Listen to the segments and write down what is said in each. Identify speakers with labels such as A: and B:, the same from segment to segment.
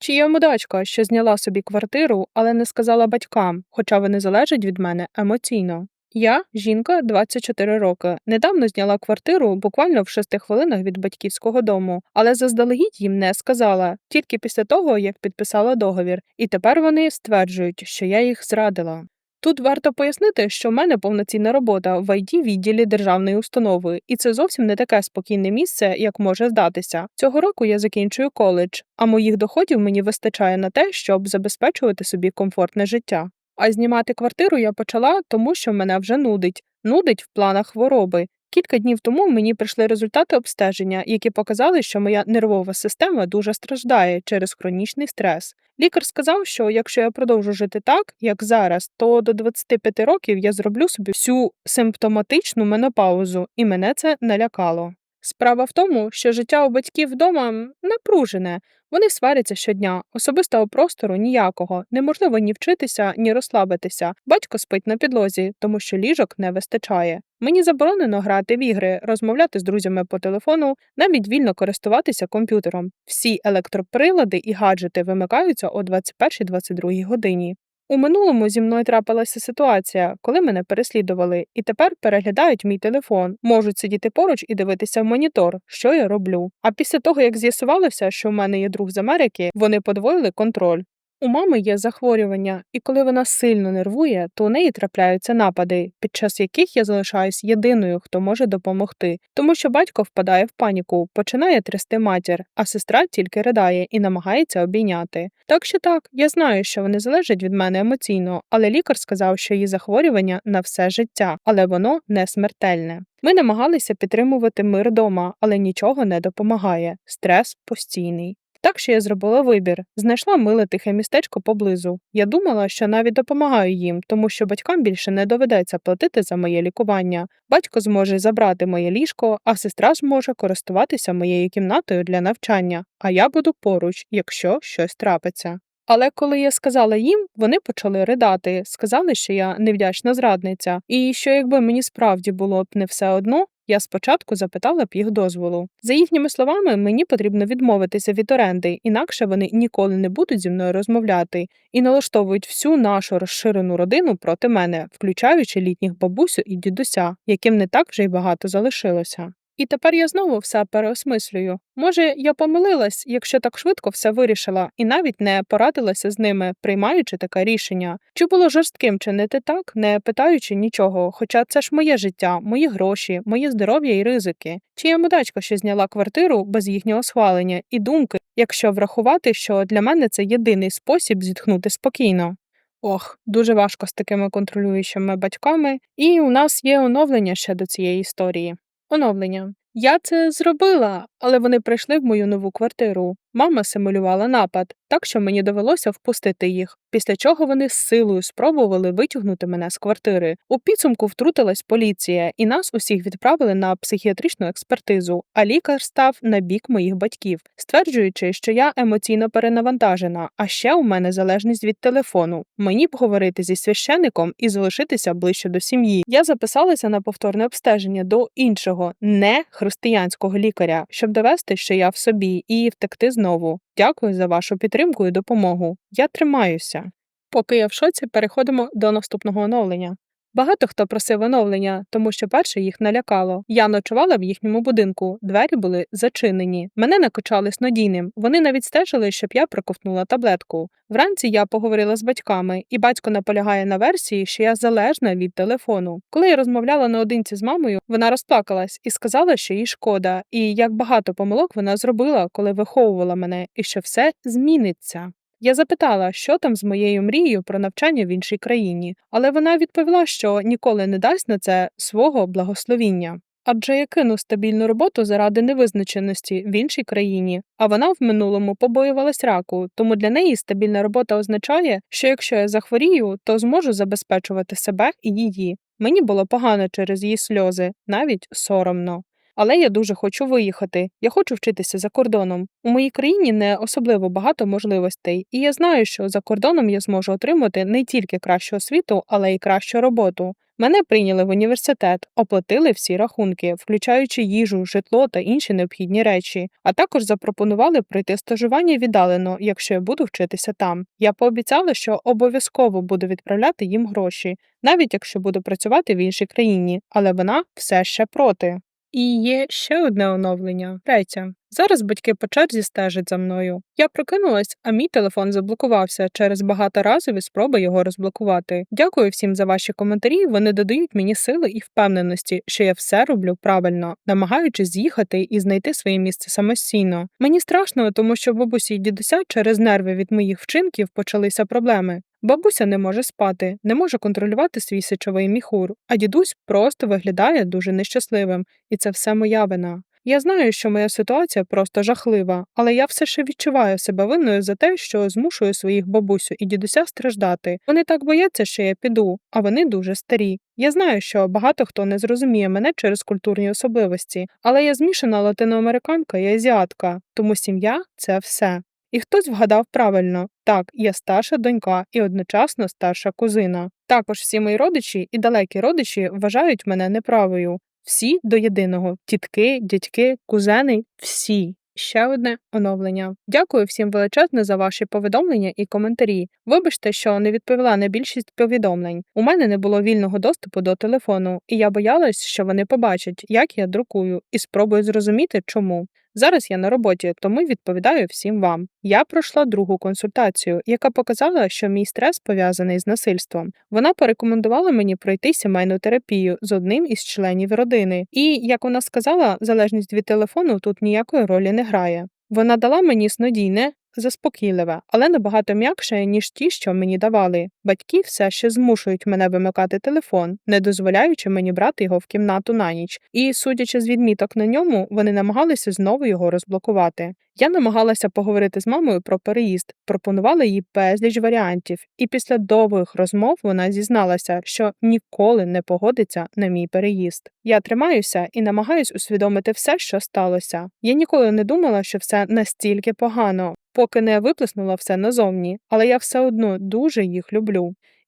A: Чи є мудачка, що зняла собі квартиру, але не сказала батькам, хоча вони залежать від мене емоційно. Я, жінка 24 роки, недавно зняла квартиру буквально в шести хвилинах від батьківського дому, але заздалегідь їм не сказала, тільки після того, як підписала договір, і тепер вони стверджують, що я їх зрадила. Тут варто пояснити, що в мене повноцінна робота в it відділі державної установи, і це зовсім не таке спокійне місце, як може здатися. Цього року я закінчую коледж, а моїх доходів мені вистачає на те, щоб забезпечувати собі комфортне життя. А знімати квартиру я почала, тому що мене вже нудить. Нудить в планах хвороби. Кілька днів тому мені прийшли результати обстеження, які показали, що моя нервова система дуже страждає через хронічний стрес. Лікар сказав, що якщо я продовжу жити так, як зараз, то до 25 років я зроблю собі всю симптоматичну менопаузу, і мене це налякало. Справа в тому, що життя у батьків вдома напружене. Вони сваряться щодня, особистого простору ніякого, неможливо ні вчитися, ні розслабитися. Батько спить на підлозі, тому що ліжок не вистачає. Мені заборонено грати в ігри, розмовляти з друзями по телефону, навіть вільно користуватися комп'ютером. Всі електроприлади і гаджети вимикаються о 21-22 годині. У минулому зі мною трапилася ситуація, коли мене переслідували, і тепер переглядають мій телефон, можуть сидіти поруч і дивитися в монітор, що я роблю. А після того, як з'ясувалося, що в мене є друг з Америки, вони подвоїли контроль. У мами є захворювання, і коли вона сильно нервує, то у неї трапляються напади, під час яких я залишаюсь єдиною, хто може допомогти, тому що батько впадає в паніку, починає трясти матір, а сестра тільки ридає і намагається обійняти. Так що так, я знаю, що вони залежать від мене емоційно, але лікар сказав, що її захворювання на все життя, але воно не смертельне. Ми намагалися підтримувати мир дома, але нічого не допомагає. Стрес постійний. Так що я зробила вибір, знайшла миле тихе містечко поблизу. Я думала, що навіть допомагаю їм, тому що батькам більше не доведеться платити за моє лікування. Батько зможе забрати моє ліжко, а сестра зможе користуватися моєю кімнатою для навчання, а я буду поруч, якщо щось трапиться. Але коли я сказала їм, вони почали ридати, сказали, що я невдячна зрадниця, і що якби мені справді було б не все одно, я спочатку запитала б їх дозволу. За їхніми словами, мені потрібно відмовитися від оренди, інакше вони ніколи не будуть зі мною розмовляти і налаштовують всю нашу розширену родину проти мене, включаючи літніх бабусю і дідуся, яким не так вже й багато залишилося. І тепер я знову все переосмислюю. Може, я помилилась, якщо так швидко все вирішила, і навіть не порадилася з ними, приймаючи таке рішення. Чи було жорстким чинити так, не питаючи нічого, хоча це ж моє життя, мої гроші, моє здоров'я і ризики. Чи я мудачка, що зняла квартиру без їхнього схвалення і думки, якщо врахувати, що для мене це єдиний спосіб зітхнути спокійно. Ох, дуже важко з такими контролюючими батьками, і у нас є оновлення ще до цієї історії. Оновлення. Я це зробила, але вони прийшли в мою нову квартиру. Мама симулювала напад, так що мені довелося впустити їх, після чого вони з силою спробували витягнути мене з квартири. У підсумку втрутилась поліція, і нас усіх відправили на психіатричну експертизу, а лікар став на бік моїх батьків, стверджуючи, що я емоційно перенавантажена, а ще у мене залежність від телефону. Мені б говорити зі священником і залишитися ближче до сім'ї. Я записалася на повторне обстеження до іншого, не християнського лікаря, щоб довести, що я в собі, і втекти знову. Дякую за вашу підтримку і допомогу. Я тримаюся. Поки я в шоці, переходимо до наступного оновлення. Багато хто просив оновлення, тому що перше їх налякало. Я ночувала в їхньому будинку, двері були зачинені. Мене накачали снодійним. Вони навіть стежили, щоб я проковтнула таблетку. Вранці я поговорила з батьками, і батько наполягає на версії, що я залежна від телефону. Коли я розмовляла наодинці з мамою, вона розплакалась і сказала, що їй шкода, і як багато помилок вона зробила, коли виховувала мене, і що все зміниться. Я запитала, що там з моєю мрією про навчання в іншій країні, але вона відповіла, що ніколи не дасть на це свого благословіння. Адже я кину стабільну роботу заради невизначеності в іншій країні, а вона в минулому побоювалась раку, тому для неї стабільна робота означає, що якщо я захворію, то зможу забезпечувати себе і її. Мені було погано через її сльози, навіть соромно. Але я дуже хочу виїхати. Я хочу вчитися за кордоном. У моїй країні не особливо багато можливостей, і я знаю, що за кордоном я зможу отримати не тільки кращу освіту, але й кращу роботу. Мене прийняли в університет, оплатили всі рахунки, включаючи їжу, житло та інші необхідні речі, а також запропонували пройти стажування віддалено, якщо я буду вчитися там. Я пообіцяла, що обов'язково буду відправляти їм гроші, навіть якщо буду працювати в іншій країні, але вона все ще проти. І є ще одне оновлення третє. Зараз батьки по черзі стежать за мною. Я прокинулась, а мій телефон заблокувався через багаторазові спроби його розблокувати. Дякую всім за ваші коментарі. Вони додають мені сили і впевненості, що я все роблю правильно, намагаючись з'їхати і знайти своє місце самостійно. Мені страшно, тому що бабусі й дідуся через нерви від моїх вчинків почалися проблеми. Бабуся не може спати, не може контролювати свій сечовий міхур, а дідусь просто виглядає дуже нещасливим, і це все моя вина. Я знаю, що моя ситуація просто жахлива, але я все ще відчуваю себе винною за те, що змушую своїх бабусю і дідуся страждати. Вони так бояться, що я піду, а вони дуже старі. Я знаю, що багато хто не зрозуміє мене через культурні особливості, але я змішана латиноамериканка і азіатка, тому сім'я це все. І хтось вгадав правильно так, я старша донька і одночасно старша кузина. Також всі мої родичі і далекі родичі вважають мене неправою. Всі до єдиного тітки, дядьки, кузени, всі. Ще одне оновлення. Дякую всім величезне за ваші повідомлення і коментарі. Вибачте, що не відповіла на більшість повідомлень. У мене не було вільного доступу до телефону, і я боялась, що вони побачать, як я друкую, і спробую зрозуміти, чому. Зараз я на роботі, тому відповідаю всім вам. Я пройшла другу консультацію, яка показала, що мій стрес пов'язаний з насильством. Вона порекомендувала мені пройти сімейну терапію з одним із членів родини. І, як вона сказала, залежність від телефону тут ніякої ролі не грає. Вона дала мені снодійне, заспокійливе, але набагато м'якше, ніж ті, що мені давали. Батьки все ще змушують мене вимикати телефон, не дозволяючи мені брати його в кімнату на ніч. І, судячи з відміток на ньому, вони намагалися знову його розблокувати. Я намагалася поговорити з мамою про переїзд, пропонувала їй безліч варіантів, і після довгих розмов вона зізналася, що ніколи не погодиться на мій переїзд. Я тримаюся і намагаюсь усвідомити все, що сталося. Я ніколи не думала, що все настільки погано, поки не виплеснула все назовні, але я все одно дуже їх люблю.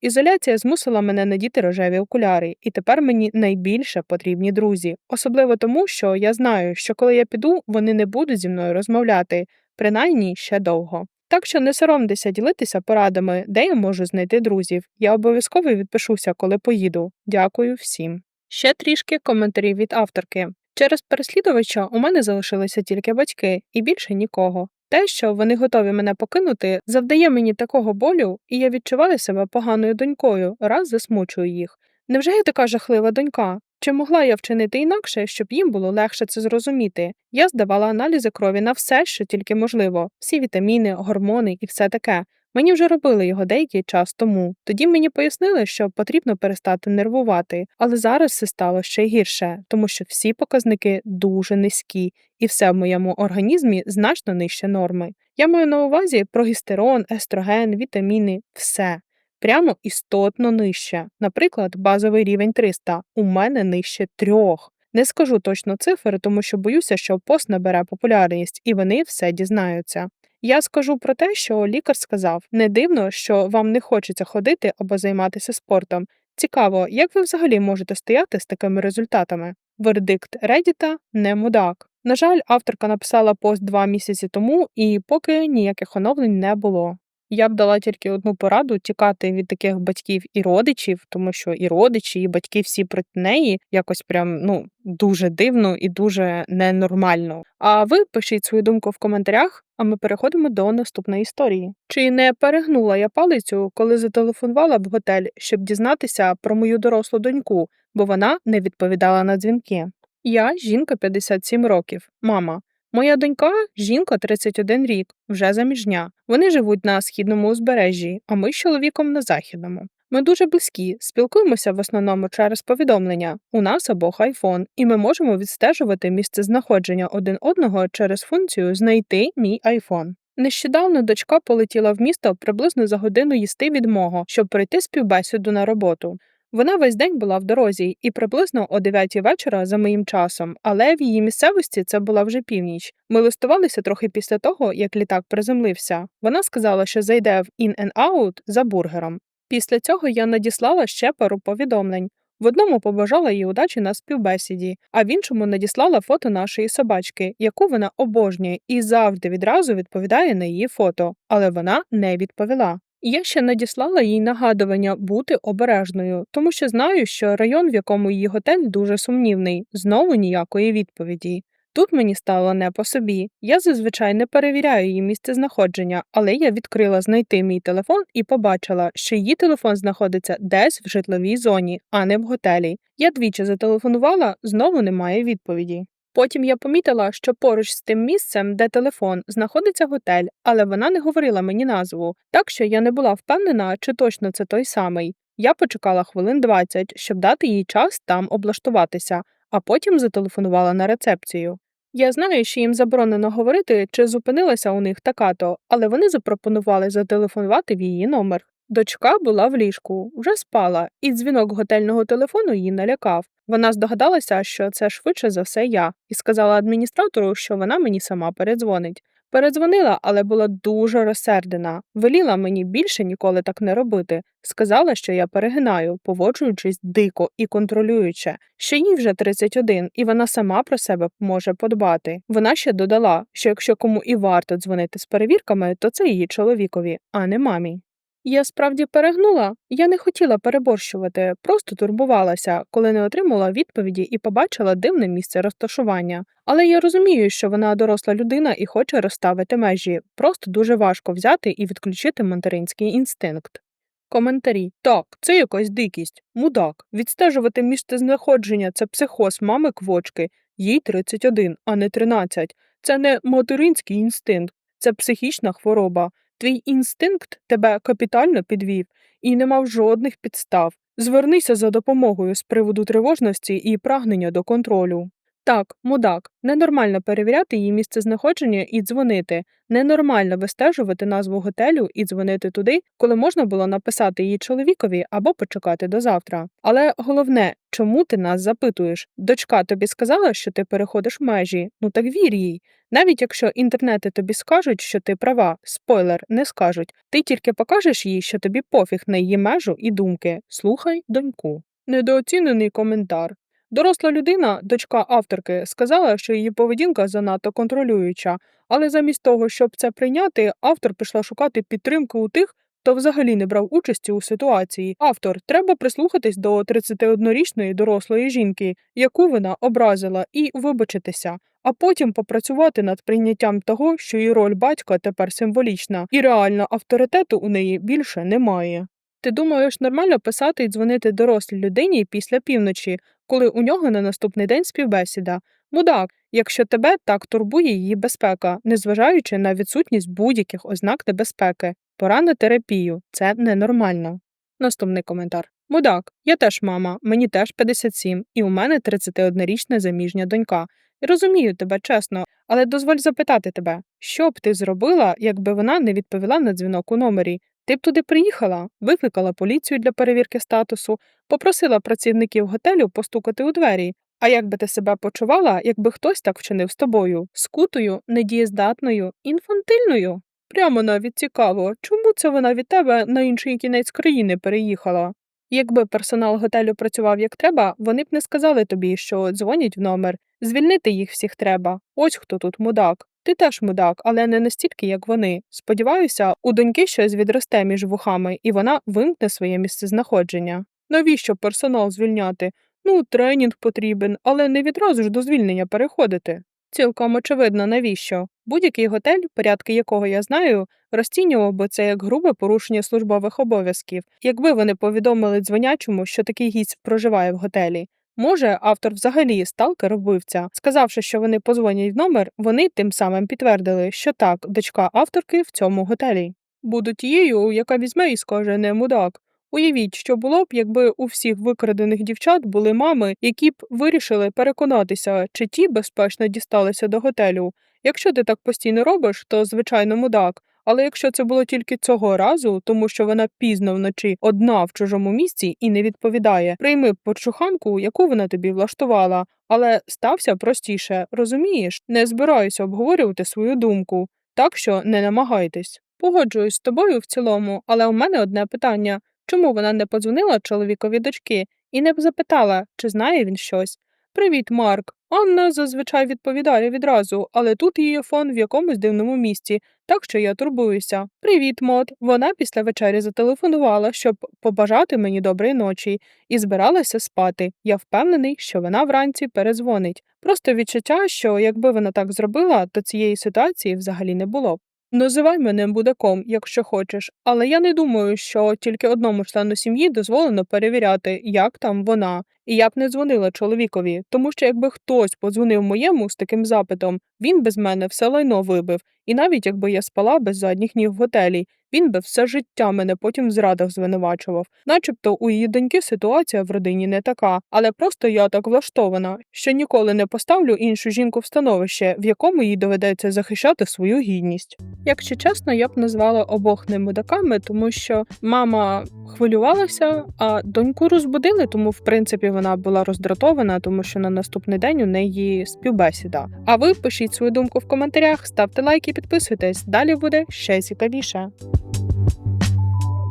A: Ізоляція змусила мене надіти рожеві окуляри, і тепер мені найбільше потрібні друзі, особливо тому, що я знаю, що коли я піду, вони не будуть зі мною розмовляти, принаймні ще довго. Так що не соромтеся ділитися порадами, де я можу знайти друзів. Я обов'язково відпишуся, коли поїду. Дякую всім. Ще трішки коментарів від авторки. Через переслідувача у мене залишилися тільки батьки і більше нікого. Те, що вони готові мене покинути, завдає мені такого болю, і я відчуваю себе поганою донькою, раз засмучую їх. Невже я така жахлива донька? Чи могла я вчинити інакше, щоб їм було легше це зрозуміти? Я здавала аналізи крові на все, що тільки можливо, всі вітаміни, гормони і все таке. Мені вже робили його деякий час тому. Тоді мені пояснили, що потрібно перестати нервувати, але зараз все стало ще гірше, тому що всі показники дуже низькі, і все в моєму організмі значно нижче норми. Я маю на увазі прогестерон, естроген, вітаміни, все. Прямо істотно нижче. Наприклад, базовий рівень 300, у мене нижче трьох. Не скажу точно цифри, тому що боюся, що пост набере популярність і вони все дізнаються. Я скажу про те, що лікар сказав: не дивно, що вам не хочеться ходити або займатися спортом. Цікаво, як ви взагалі можете стояти з такими результатами? Вердикт Редіта не мудак. На жаль, авторка написала пост два місяці тому, і поки ніяких оновлень не було. Я б дала тільки одну пораду тікати від таких батьків і родичів, тому що і родичі, і батьки всі проти неї якось прям ну дуже дивно і дуже ненормально. А ви пишіть свою думку в коментарях, а ми переходимо до наступної історії. Чи не перегнула я палицю, коли зателефонувала в готель, щоб дізнатися про мою дорослу доньку, бо вона не відповідала на дзвінки? Я жінка 57 років, мама. Моя донька жінка 31 рік, вже заміжня. Вони живуть на східному узбережжі, а ми з чоловіком на західному. Ми дуже близькі, спілкуємося в основному через повідомлення. У нас обох айфон, і ми можемо відстежувати місце знаходження один одного через функцію Знайти мій айфон. Нещодавно дочка полетіла в місто приблизно за годину їсти від мого, щоб пройти співбесіду на роботу. Вона весь день була в дорозі і приблизно о 9 вечора за моїм часом, але в її місцевості це була вже північ. Ми листувалися трохи після того, як літак приземлився. Вона сказала, що зайде в In-N-Out за бургером. Після цього я надіслала ще пару повідомлень. В одному побажала їй удачі на співбесіді, а в іншому надіслала фото нашої собачки, яку вона обожнює і завжди відразу відповідає на її фото, але вона не відповіла. Я ще надіслала їй нагадування бути обережною, тому що знаю, що район, в якому її готель, дуже сумнівний, знову ніякої відповіді. Тут мені стало не по собі. Я зазвичай не перевіряю її місце знаходження, але я відкрила знайти мій телефон і побачила, що її телефон знаходиться десь в житловій зоні, а не в готелі. Я двічі зателефонувала, знову немає відповіді. Потім я помітила, що поруч з тим місцем, де телефон, знаходиться готель, але вона не говорила мені назву, так що я не була впевнена, чи точно це той самий. Я почекала хвилин 20, щоб дати їй час там облаштуватися, а потім зателефонувала на рецепцію. Я знаю, що їм заборонено говорити, чи зупинилася у них така-то, але вони запропонували зателефонувати в її номер. Дочка була в ліжку, вже спала, і дзвінок готельного телефону її налякав. Вона здогадалася, що це швидше за все я, і сказала адміністратору, що вона мені сама передзвонить. Передзвонила, але була дуже розсердена. Веліла мені більше ніколи так не робити. Сказала, що я перегинаю, поводжуючись дико і контролююче, що їй вже 31, і вона сама про себе може подбати. Вона ще додала, що якщо кому і варто дзвонити з перевірками, то це її чоловікові, а не мамі. Я справді перегнула, я не хотіла переборщувати, просто турбувалася, коли не отримала відповіді і побачила дивне місце розташування. Але я розумію, що вона доросла людина і хоче розставити межі. Просто дуже важко взяти і відключити материнський інстинкт. Коментарі так, це якась дикість, мудак. Відстежувати місце знаходження це психоз мами квочки, їй 31, а не 13. Це не материнський інстинкт, це психічна хвороба. Твій інстинкт тебе капітально підвів і не мав жодних підстав. Звернися за допомогою з приводу тривожності і прагнення до контролю. Так, мудак, ненормально перевіряти її місце знаходження і дзвонити, ненормально вистежувати назву готелю і дзвонити туди, коли можна було написати її чоловікові або почекати до завтра. Але головне, чому ти нас запитуєш? Дочка тобі сказала, що ти переходиш межі, ну так вір їй. Навіть якщо інтернети тобі скажуть, що ти права, спойлер, не скажуть, ти тільки покажеш їй, що тобі пофіг на її межу і думки. Слухай доньку. Недооцінений коментар. Доросла людина, дочка авторки, сказала, що її поведінка занадто контролююча, але замість того, щоб це прийняти, автор пішла шукати підтримку у тих, хто взагалі не брав участі у ситуації. Автор треба прислухатись до 31-річної дорослої жінки, яку вона образила, і вибачитися, а потім попрацювати над прийняттям того, що її роль батька тепер символічна, і реально авторитету у неї більше немає. Ти думаєш нормально писати і дзвонити дорослій людині після півночі, коли у нього на наступний день співбесіда? Мудак, якщо тебе так турбує її безпека, незважаючи на відсутність будь-яких ознак небезпеки, пора на терапію, це ненормально. Наступний коментар. Мудак, я теж мама, мені теж 57, і у мене 31-річна заміжня донька. І розумію тебе чесно, але дозволь запитати тебе, що б ти зробила, якби вона не відповіла на дзвінок у номері? Ти б туди приїхала, викликала поліцію для перевірки статусу, попросила працівників готелю постукати у двері. А як би ти себе почувала, якби хтось так вчинив з тобою, скутою, недієздатною, інфантильною? Прямо навіть цікаво, чому це вона від тебе на інший кінець країни переїхала? Якби персонал готелю працював як треба, вони б не сказали тобі, що дзвонять в номер. Звільнити їх всіх треба. Ось хто тут мудак. Ти теж мудак, але не настільки, як вони. Сподіваюся, у доньки щось відросте між вухами, і вона вимкне своє місцезнаходження. Навіщо персонал звільняти? Ну, тренінг потрібен, але не відразу ж до звільнення переходити. Цілком очевидно, навіщо. Будь-який готель, порядки якого я знаю, розцінював би це як грубе порушення службових обов'язків, якби вони повідомили дзвонячому, що такий гість проживає в готелі. Може, автор взагалі сталкер вбивця. Сказавши, що вони позвонять в номер, вони тим самим підтвердили, що так, дочка авторки в цьому готелі. Буду тією, яка візьме і скаже не мудак. Уявіть, що було б, якби у всіх викрадених дівчат були мами, які б вирішили переконатися, чи ті безпечно дісталися до готелю. Якщо ти так постійно робиш, то звичайно мудак. Але якщо це було тільки цього разу, тому що вона пізно вночі одна в чужому місці і не відповідає, прийми почуханку, яку вона тобі влаштувала. Але стався простіше, розумієш? Не збираюся обговорювати свою думку, так що не намагайтесь. Погоджуюсь з тобою в цілому, але у мене одне питання: чому вона не подзвонила чоловікові дочки і не запитала, чи знає він щось? Привіт, Марк. Анна зазвичай відповідає відразу, але тут її фон в якомусь дивному місці, так що я турбуюся. Привіт, Мод. Вона після вечері зателефонувала, щоб побажати мені доброї ночі, і збиралася спати. Я впевнений, що вона вранці перезвонить. Просто відчуття, що якби вона так зробила, то цієї ситуації взагалі не було. б. Називай мене будаком, якщо хочеш, але я не думаю, що тільки одному члену сім'ї дозволено перевіряти, як там вона. І я б не дзвонила чоловікові, тому що якби хтось подзвонив моєму з таким запитом, він без мене все лайно вибив. І навіть якби я спала без задніх ніг в готелі, він би все життя мене потім в зрадах звинувачував. Начебто у її доньки ситуація в родині не така, але просто я так влаштована, що ніколи не поставлю іншу жінку в становище, в якому їй доведеться захищати свою гідність. Якщо чесно, я б назвала обох не мудаками, тому що мама хвилювалася, а доньку розбудили, тому в принципі вона була роздратована, тому що на наступний день у неї співбесіда. А ви пишіть свою думку в коментарях, ставте лайки, підписуйтесь. Далі буде ще цікавіше.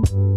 A: you